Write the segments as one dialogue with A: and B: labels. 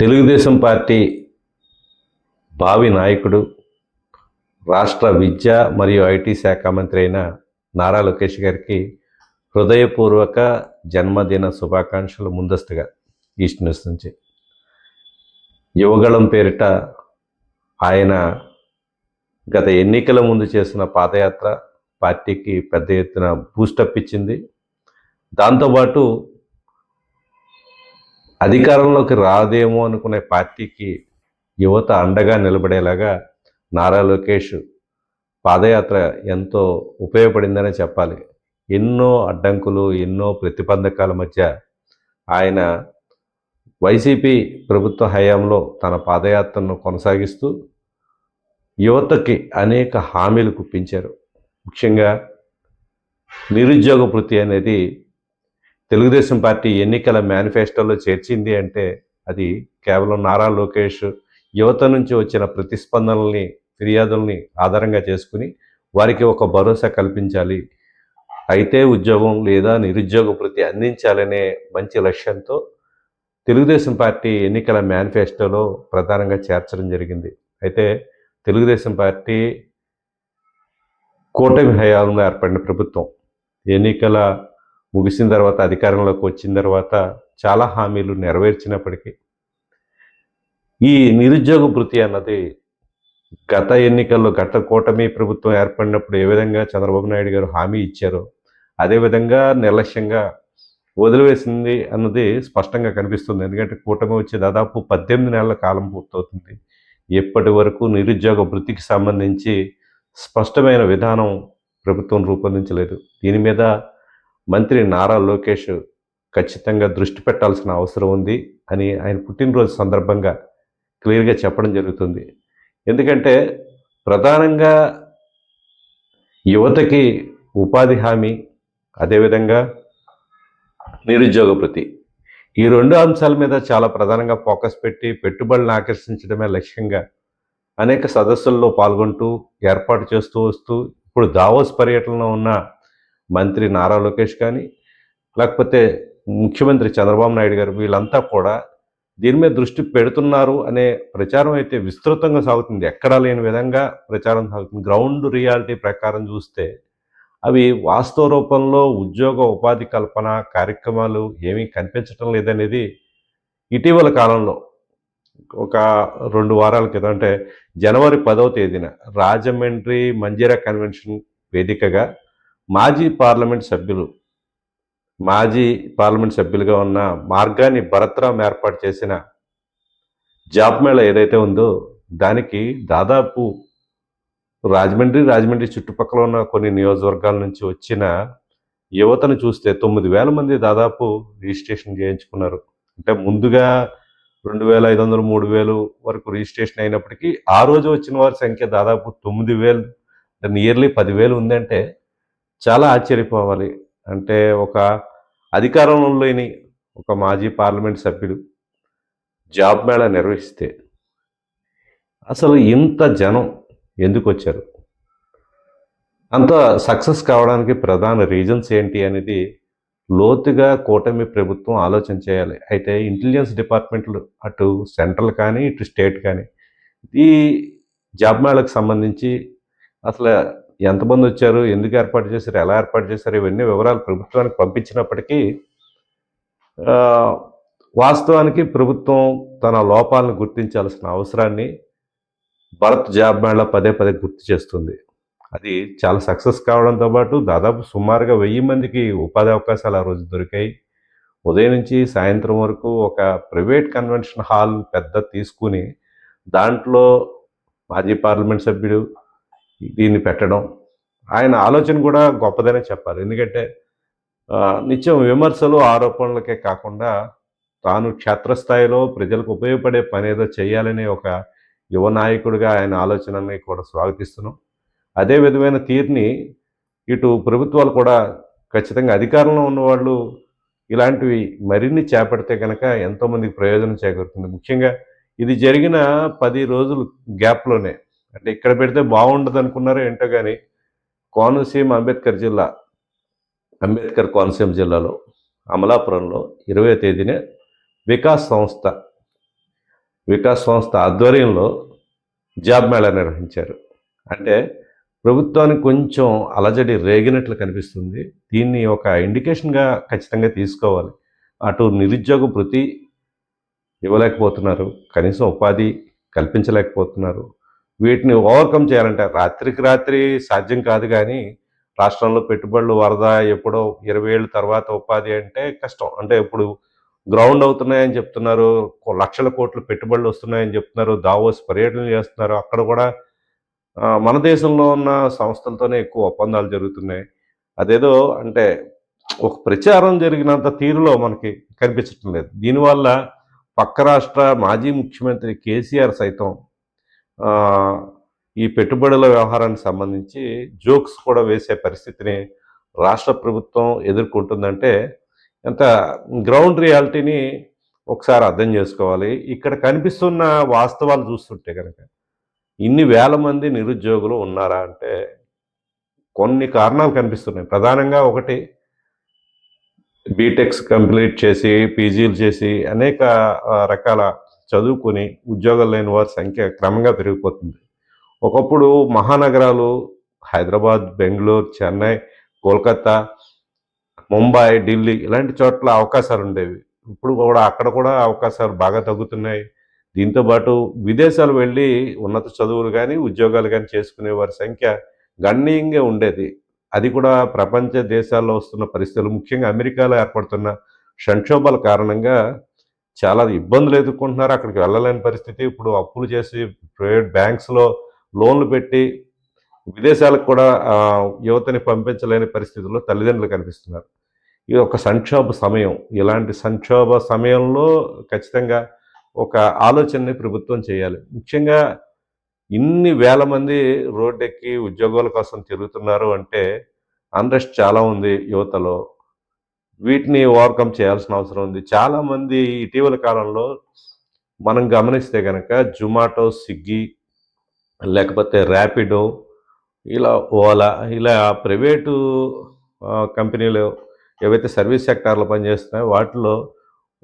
A: Telugu Desam party భావి నాయకుడు రాష్ట్ర విద్య మరియు ఐటీ శాఖ మంత్రి అయిన నారా లోకేష్ గారికి హృదయపూర్వక జన్మదిన శుభాకాంక్షలు ముందస్తుగా ఈస్ట్ న్యూస్ నుంచి. యువగళం పేరిట ఆయన గత ఎన్నికల ముందు చేసిన పాదయాత్ర పార్టీకి పెద్ద ఎత్తున బూస్టప్ ఇచ్చింది. దాంతోపాటు అధికారంలోకి రాదేమో అనుకునే పార్టీకి యువత అండగా నిలబడేలాగా నారా లోకేష్ పాదయాత్ర ఎంతో ఉపయోగపడిందనే చెప్పాలి. ఎన్నో అడ్డంకులు ఎన్నో ప్రతిబంధకాల మధ్య ఆయన వైసీపీ ప్రభుత్వ హయాంలో తన పాదయాత్రను కొనసాగిస్తూ యువతకి అనేక హామీలు గుప్పించారు ముఖ్యంగా నిరుద్యోగ వృత్తి అనేది తెలుగుదేశం పార్టీ ఎన్నికల మేనిఫెస్టోలో చేర్చింది అంటే అది కేవలం నారా లోకేష్ యువత నుంచి వచ్చిన ప్రతిస్పందనల్ని ఫిర్యాదుల్ని ఆధారంగా చేసుకుని వారికి ఒక భరోసా కల్పించాలి. అయితే ఉద్యోగం లేదా నిరుద్యోగ వృత్తి అందించాలనే మంచి లక్ష్యంతో తెలుగుదేశం పార్టీ ఎన్నికల మేనిఫెస్టోలో ప్రధానంగా చేర్చడం జరిగింది. అయితే తెలుగుదేశం పార్టీ కూటమి హయాంలో ఏర్పడిన ప్రభుత్వం ఎన్నికల ముగిసిన తర్వాత అధికారంలోకి వచ్చిన తర్వాత చాలా హామీలు నెరవేర్చినప్పటికీ ఈ నిరుద్యోగ వృత్తి అన్నది గత ఎన్నికల్లో గత కూటమి ప్రభుత్వం ఏర్పడినప్పుడు ఏ విధంగా చంద్రబాబు నాయుడు గారు హామీ ఇచ్చారో అదేవిధంగా నిర్లక్ష్యంగా వదిలివేసింది అన్నది స్పష్టంగా కనిపిస్తుంది. ఎందుకంటే కూటమి వచ్చి దాదాపు పద్దెనిమిది నెలల కాలం పూర్తవుతుంది. ఇప్పటి వరకు నిరుద్యోగ వృత్తికి సంబంధించి స్పష్టమైన విధానం ప్రభుత్వం రూపొందించలేదు. దీని మీద మంత్రి నారా లోకేష్ ఖచ్చితంగా దృష్టి పెట్టాల్సిన అవసరం ఉంది అని ఆయన పుట్టినరోజు సందర్భంగా క్లియర్గా చెప్పడం జరుగుతుంది. ఎందుకంటే ప్రధానంగా యువతకి ఉపాధి హామీ అదేవిధంగా నిరుద్యోగ ప్రతి ఈ రెండు అంశాల మీద చాలా ప్రధానంగా ఫోకస్ పెట్టి పెట్టుబడులను ఆకర్షించడమే లక్ష్యంగా అనేక సదస్సుల్లో పాల్గొంటూ ఏర్పాటు చేస్తూ వస్తూ ఇప్పుడు దావోస్ పర్యటనలో ఉన్న మంత్రి నారా లోకేష్ కానీ లేకపోతే ముఖ్యమంత్రి చంద్రబాబు నాయుడు గారు వీళ్ళంతా కూడా దీని మీద దృష్టి పెడుతున్నారు అనే ప్రచారం అయితే విస్తృతంగా సాగుతుంది. ఎక్కడా లేని విధంగా ప్రచారం సాగుతుంది. గ్రౌండ్ రియాలిటీ ప్రకారం చూస్తే అవి వాస్తవ రూపంలో ఉద్యోగ ఉపాధి కల్పన కార్యక్రమాలు ఏమీ కనిపించటం లేదనేది ఇటీవల కాలంలో ఒక రెండు వారాల క్రితం అంటే జనవరి పదవ తేదీన రాజమండ్రి మంజీరా కన్వెన్షన్ వేదికగా మాజీ పార్లమెంట్ సభ్యులు మాజీ పార్లమెంట్ సభ్యులుగా ఉన్న మార్గాన్ని భరత్రాం ఏర్పాటు చేసిన జాబ్ మేళ ఏదైతే ఉందో దానికి దాదాపు రాజమండ్రి రాజమండ్రి చుట్టుపక్కల ఉన్న కొన్ని నియోజకవర్గాల నుంచి వచ్చిన యువతను చూస్తే తొమ్మిది వేల మంది దాదాపు రిజిస్ట్రేషన్ చేయించుకున్నారు. అంటే ముందుగా రెండు వేల ఐదు వందలు మూడు వేలు వరకు రిజిస్ట్రేషన్ అయినప్పటికీ ఆ రోజు వచ్చిన వారి సంఖ్య దాదాపు తొమ్మిది వేలు నియర్లీ పదివేలు ఉందంటే చాలా ఆశ్చర్యపోవాలి. అంటే ఒక అధికారంలో లేని ఒక మాజీ పార్లమెంట్ సభ్యుడు జాబ్ మేళా నిర్వహిస్తే అసలు ఇంత జనం ఎందుకు వచ్చారు అంత సక్సెస్ కావడానికి ప్రధాన రీజన్స్ ఏంటి అనేది లోతుగా కూటమి ప్రభుత్వం ఆలోచన చేయాలి. అయితే ఇంటెలిజెన్స్ డిపార్ట్మెంట్లు అటు సెంట్రల్ కానీ ఇటు స్టేట్ కానీ ఈ జాబ్ మేళకు సంబంధించి అసలు ఎంతమంది వచ్చారు ఎందుకు ఏర్పాటు చేశారు ఎలా ఏర్పాటు చేశారు ఇవన్నీ వివరాలు ప్రభుత్వానికి పంపించినప్పటికీ వాస్తవానికి ప్రభుత్వం తన లోపాలను గుర్తించాల్సిన అవసరాన్ని భరత్ జాబ్ మేళా పదే పదే గుర్తు చేస్తుంది. అది చాలా సక్సెస్ కావడంతో పాటు దాదాపు సుమారుగా వెయ్యి మందికి ఉపాధి అవకాశాలు ఆ రోజు దొరికాయి. ఉదయం నుంచి సాయంత్రం వరకు ఒక ప్రైవేట్ కన్వెన్షన్ హాల్ పెద్ద తీసుకుని దాంట్లో మాజీ పార్లమెంట్ సభ్యుడు దీన్ని పెట్టడం ఆయన ఆలోచన కూడా గొప్పదనే చెప్పాలి ఎందుకంటే నిత్యం విమర్శలు ఆరోపణలకే కాకుండా తాను క్షేత్రస్థాయిలో ప్రజలకు ఉపయోగపడే పని ఏదో చేయాలనే ఒక యువ నాయకుడిగా ఆయన ఆలోచనని కూడా స్వాగతిస్తున్నాం. అదే విధమైన తీరుని ఇటు ప్రభుత్వాలు కూడా ఖచ్చితంగా అధికారంలో ఉన్నవాళ్ళు ఇలాంటివి మరిన్ని చేపడితే కనుక ఎంతోమందికి ప్రయోజనం చేకూరుతుంది. ముఖ్యంగా ఇది జరిగిన పది రోజులు గ్యాప్లోనే. అంటే ఇక్కడ పెడితే బాగుండదు అనుకున్నారో ఏంటో కానీ కోనసీమ అంబేద్కర్ జిల్లా అంబేద్కర్ కోనసీమ జిల్లాలో అమలాపురంలో ఇరవై తేదీనే వికాస్ సంస్థ వికాస్ సంస్థ ఆధ్వర్యంలో జాబ్ మేళా నిర్వహించారు. అంటే ప్రభుత్వానికి కొంచెం అలజడి రేగినట్లు కనిపిస్తుంది. దీన్ని ఒక ఇండికేషన్గా ఖచ్చితంగా తీసుకోవాలి. అటు నిరుద్యోగ ప్రతి ఇవ్వలేకపోతున్నారు. కనీసం ఉపాధి కల్పించలేకపోతున్నారు. వీటిని ఓవర్కమ్ చేయాలంటే రాత్రికి రాత్రి సాధ్యం కాదు కానీ రాష్ట్రంలో పెట్టుబడులు వరద ఎప్పుడో ఇరవై ఏళ్ళ తర్వాత ఉపాధి అంటే కష్టం. అంటే ఇప్పుడు గ్రౌండ్ అవుతున్నాయని చెప్తున్నారు లక్షల కోట్లు పెట్టుబడులు వస్తున్నాయని చెప్తున్నారు దావోస్ పర్యటనలు చేస్తున్నారు. అక్కడ కూడా మన దేశంలో ఉన్న సంస్థలతోనే ఎక్కువ ఒప్పందాలు జరుగుతున్నాయి. అదేదో అంటే ఒక ప్రచారం జరిగినంత తీరులో మనకి కనిపించటం లేదు. దీనివల్ల పక్క రాష్ట్ర మాజీ ముఖ్యమంత్రి కేసీఆర్ సైతం ఈ పెట్టుబడుల వ్యవహారానికి సంబంధించి జోక్స్ కూడా వేసే పరిస్థితిని రాష్ట్ర ప్రభుత్వం ఎదుర్కొంటుందంటే ఎంత గ్రౌండ్ రియాలిటీని ఒకసారి అర్థం చేసుకోవాలి. ఇక్కడ కనిపిస్తున్న వాస్తవాలు చూస్తుంటే కనుక ఇన్ని వేల మంది నిరుద్యోగులు ఉన్నారా అంటే కొన్ని కారణాలు కనిపిస్తున్నాయి. ప్రధానంగా ఒకటి బీటెక్స్ కంప్లీట్ చేసి పీజీలు చేసి అనేక రకాల చదువుకొని ఉద్యోగాలు లేని వారి సంఖ్య క్రమంగా పెరిగిపోతుంది. ఒకప్పుడు మహానగరాలు హైదరాబాద్ బెంగళూరు చెన్నై కోల్కతా ముంబై ఢిల్లీ ఇలాంటి చోట్ల అవకాశాలు ఉండేవి. ఇప్పుడు కూడా అక్కడ కూడా అవకాశాలు బాగా తగ్గుతున్నాయి. దీంతో పాటు విదేశాలు వెళ్ళి ఉన్నత చదువులు కానీ ఉద్యోగాలు కానీ చేసుకునే వారి సంఖ్య గణనీయంగా ఉండేది. అది కూడా ప్రపంచ దేశాల్లో వస్తున్న పరిస్థితులు. ముఖ్యంగా అమెరికాలో ఏర్పడుతున్న సంక్షోభాల కారణంగా చాలా ఇబ్బందులు ఎదుర్కొంటున్నారు. అక్కడికి వెళ్ళలేని పరిస్థితి. ఇప్పుడు అప్పులు చేసి ప్రైవేట్ బ్యాంక్స్లో లోన్లు పెట్టి విదేశాలకు కూడా యువతని పంపించలేని పరిస్థితుల్లో తల్లిదండ్రులు కనిపిస్తున్నారు. ఇది ఒక సంక్షోభ సమయం ఇలాంటి సంక్షోభ సమయంలో ఖచ్చితంగా ఒక ఆలోచనని ప్రభుత్వం చేయాలి. ముఖ్యంగా ఇన్ని వేల మంది రోడ్డెక్కి ఉద్యోగాల కోసం తిరుగుతున్నారు అంటే అన్రెస్ట్ చాలా ఉంది యువతలో. వీటిని ఓవర్కమ్ చేయాల్సిన అవసరం ఉంది. చాలామంది ఇటీవల కాలంలో మనం గమనిస్తే కనుక జొమాటో స్విగ్గీ లేకపోతే ర్యాపిడో ఇలా ఓలా ఇలా ప్రైవేటు కంపెనీలు ఏవైతే సర్వీస్ సెక్టార్లో పనిచేస్తున్నాయో వాటిలో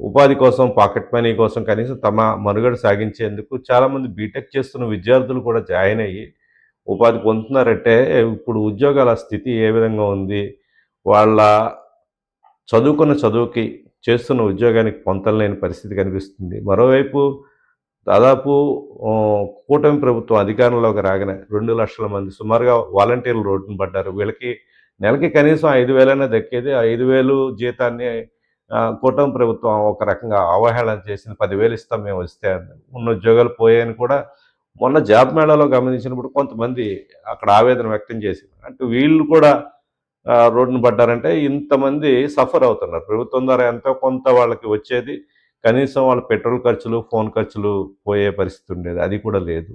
A: ఉపాధి కోసం పాకెట్ మనీ కోసం కనీసం తమ మనుగడ సాగించేందుకు చాలామంది బీటెక్ చేస్తున్న విద్యార్థులు కూడా జాయిన్ అయ్యి ఉపాధి పొందుతున్నారంటే ఇప్పుడు ఉద్యోగాల స్థితి ఏ విధంగా ఉంది? వాళ్ళ చదువుకున్న చదువుకి చేస్తున్న ఉద్యోగానికి పొంతలేని పరిస్థితి కనిపిస్తుంది. మరోవైపు దాదాపు కూటమి ప్రభుత్వం అధికారంలోకి రాగానే రెండు లక్షల మంది సుమారుగా వాలంటీర్లు రోడ్డును పడ్డారు. వీళ్ళకి నెలకి కనీసం ఐదు వేలైనా దక్కేది ఆ ఐదు వేలు జీతాన్ని కూటమి ప్రభుత్వం ఒక రకంగా అవహేళన చేసిన పదివేలు ఇస్తాం మేము వస్తే ఉన్న ఉద్యోగాలు పోయాయని కూడా మొన్న జాబ్ మేళాలో గమనించినప్పుడు కొంతమంది అక్కడ ఆవేదన వ్యక్తం చేసింది అంటే వీళ్ళు కూడా రోడ్డును పడ్డారంటే ఇంతమంది సఫర్ అవుతున్నారు. ప్రభుత్వం ద్వారా ఎంతో కొంత వాళ్ళకి వచ్చేది కనీసం వాళ్ళ పెట్రోల్ ఖర్చులు ఫోన్ ఖర్చులు పోయే పరిస్థితి ఉండేది. అది కూడా లేదు.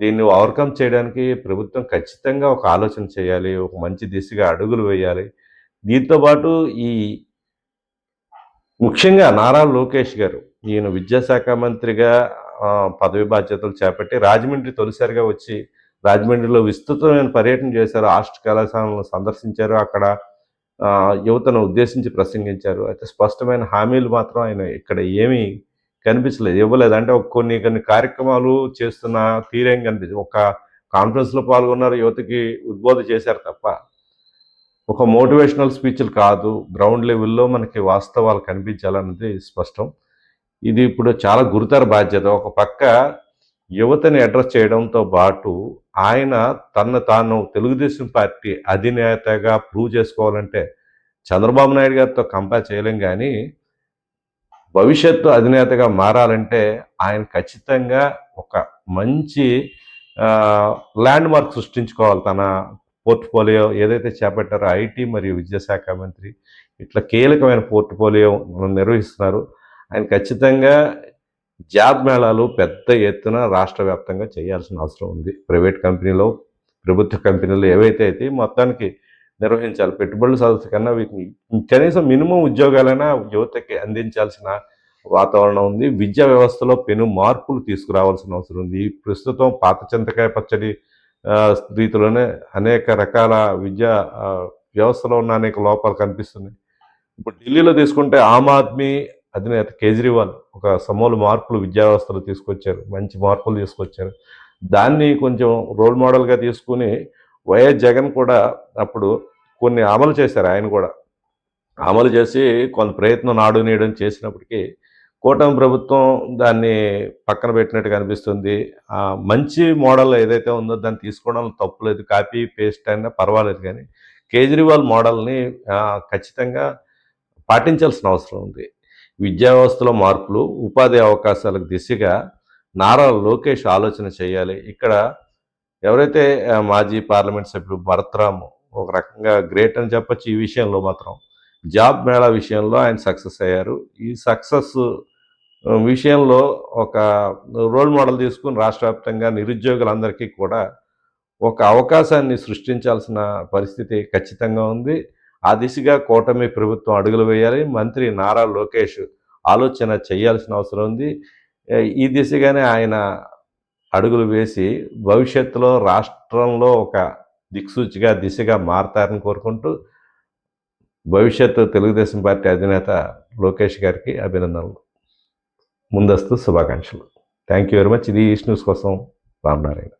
A: దీన్ని ఓవర్కమ్ చేయడానికి ప్రభుత్వం ఖచ్చితంగా ఒక ఆలోచన చేయాలి ఒక మంచి దిశగా అడుగులు వేయాలి. దీంతో పాటు ఈ ముఖ్యంగా నారా లోకేష్ గారు ఈయన విద్యాశాఖ మంత్రిగా పదవి బాధ్యతలు చేపట్టి రాజమండ్రి తొలిసారిగా వచ్చి రాజమండ్రిలో విస్తృతమైన పర్యటన చేశారు. ఆస్ట్ కళాశాలను సందర్శించారు. అక్కడ యువతను ఉద్దేశించి ప్రసంగించారు. అయితే స్పష్టమైన హామీలు మాత్రం ఆయన ఇక్కడ ఏమీ కనిపించలేదు. ఇవ్వలేదు. అంటే కొన్ని కొన్ని కార్యక్రమాలు చేస్తున్న తీరేం కనిపించదు. ఒక కాన్ఫరెన్స్లో పాల్గొన్నారు. యువతకి ఉద్బోధ చేశారు తప్ప ఒక మోటివేషనల్ స్పీచ్లు కాదు. గ్రౌండ్ లెవెల్లో మనకి వాస్తవాలు కనిపించాలన్నది స్పష్టం. ఇది ఇప్పుడు చాలా గురుతర బాధ్యత. ఒక పక్క యువతని అడ్రస్ చేయడంతో పాటు ఆయన తన తాను తెలుగుదేశం పార్టీ అధినేతగా ప్రూవ్ చేసుకోవాలంటే చంద్రబాబు నాయుడు గారితో కంపేర్ చేయలేం కానీ భవిష్యత్తు అధినేతగా మారాలంటే ఆయన ఖచ్చితంగా ఒక మంచి ల్యాండ్ మార్క్ సృష్టించుకోవాలి. తన పోర్ట్ఫోలియో ఏదైతే చేపట్టారో ఐటీ మరియు విద్యాశాఖ మంత్రి ఇట్లా కీలకమైన పోర్ట్ఫోలియో నిర్వహిస్తున్నారు. ఆయన ఖచ్చితంగా జాబ్ మేళాలు పెద్ద ఎత్తున రాష్ట్ర వ్యాప్తంగా చేయాల్సిన అవసరం ఉంది. ప్రైవేట్ కంపెనీలో ప్రభుత్వ కంపెనీలు ఏవైతే అయితే మొత్తానికి నిర్వహించాలి పెట్టుబడుల సదస్సు కన్నా వీటిని కనీసం మినిమం ఉద్యోగాలైనా యువతకి అందించాల్సిన వాతావరణం ఉంది. విద్యా వ్యవస్థలో పెను మార్పులు తీసుకురావాల్సిన అవసరం ఉంది. ప్రస్తుతం పాత చింతకాయ పచ్చడి రీతిలోనే అనేక రకాల విద్యా వ్యవస్థలో ఉన్న అనేక లోపాలు కనిపిస్తున్నాయి. ఇప్పుడు ఢిల్లీలో తీసుకుంటే ఆమ్ ఆద్మీ అధినేత కేజ్రీవాల్ ఒక సమూల మార్పులు విద్యా వ్యవస్థలో తీసుకొచ్చారు మంచి మార్పులు తీసుకొచ్చారు. దాన్ని కొంచెం రోల్ మోడల్గా తీసుకుని వైఎస్ జగన్ కూడా అప్పుడు కొన్ని అమలు చేశారు ఆయన కూడా. అమలు చేసి కొంత ప్రయత్నం నాడు నేయడం చేసినప్పటికీ కూటమి ప్రభుత్వం దాన్ని పక్కన పెట్టినట్టుగా అనిపిస్తుంది. మంచి మోడల్ ఏదైతే ఉందో దాన్ని తీసుకోవడం తప్పులేదు కాపీ పేస్ట్ అయినా పర్వాలేదు కానీ కేజ్రీవాల్ మోడల్ని ఖచ్చితంగా పాటించాల్సిన అవసరం ఉంది. విద్యా వ్యవస్థలో మార్పులు ఉపాధి అవకాశాలకు దిశగా నారా లోకేష్ ఆలోచన చేయాలి. ఇక్కడ ఎవరైతే మాజీ పార్లమెంట్ సభ్యుడు భరత్రాము ఒక రకంగా గ్రేట్ అని చెప్పొచ్చు ఈ విషయంలో మాత్రం. జాబ్ మేళా విషయంలో ఆయన సక్సెస్ అయ్యారు. ఈ సక్సెస్ విషయంలో ఒక రోల్ మోడల్ తీసుకుని రాష్ట్ర వ్యాప్తంగా నిరుద్యోగులందరికీ కూడా ఒక అవకాశాన్ని సృష్టించాల్సిన పరిస్థితి ఖచ్చితంగా ఉంది. ఆ దిశగా కూటమి ప్రభుత్వం అడుగులు వేయాలి. మంత్రి నారా లోకేష్ ఆలోచన చేయాల్సిన అవసరం ఉంది. ఈ దిశగానే ఆయన అడుగులు వేసి భవిష్యత్తులో రాష్ట్రంలో ఒక దిక్సూచిగా దిశగా మారతారని కోరుకుంటూ భవిష్యత్తు తెలుగుదేశం పార్టీ అధినేత లోకేష్ గారికి అభినందనలు. ముందస్తు శుభాకాంక్షలు. Thank you very much. ఇది ఈస్ట్ న్యూస్ కోసం రామనారాయణ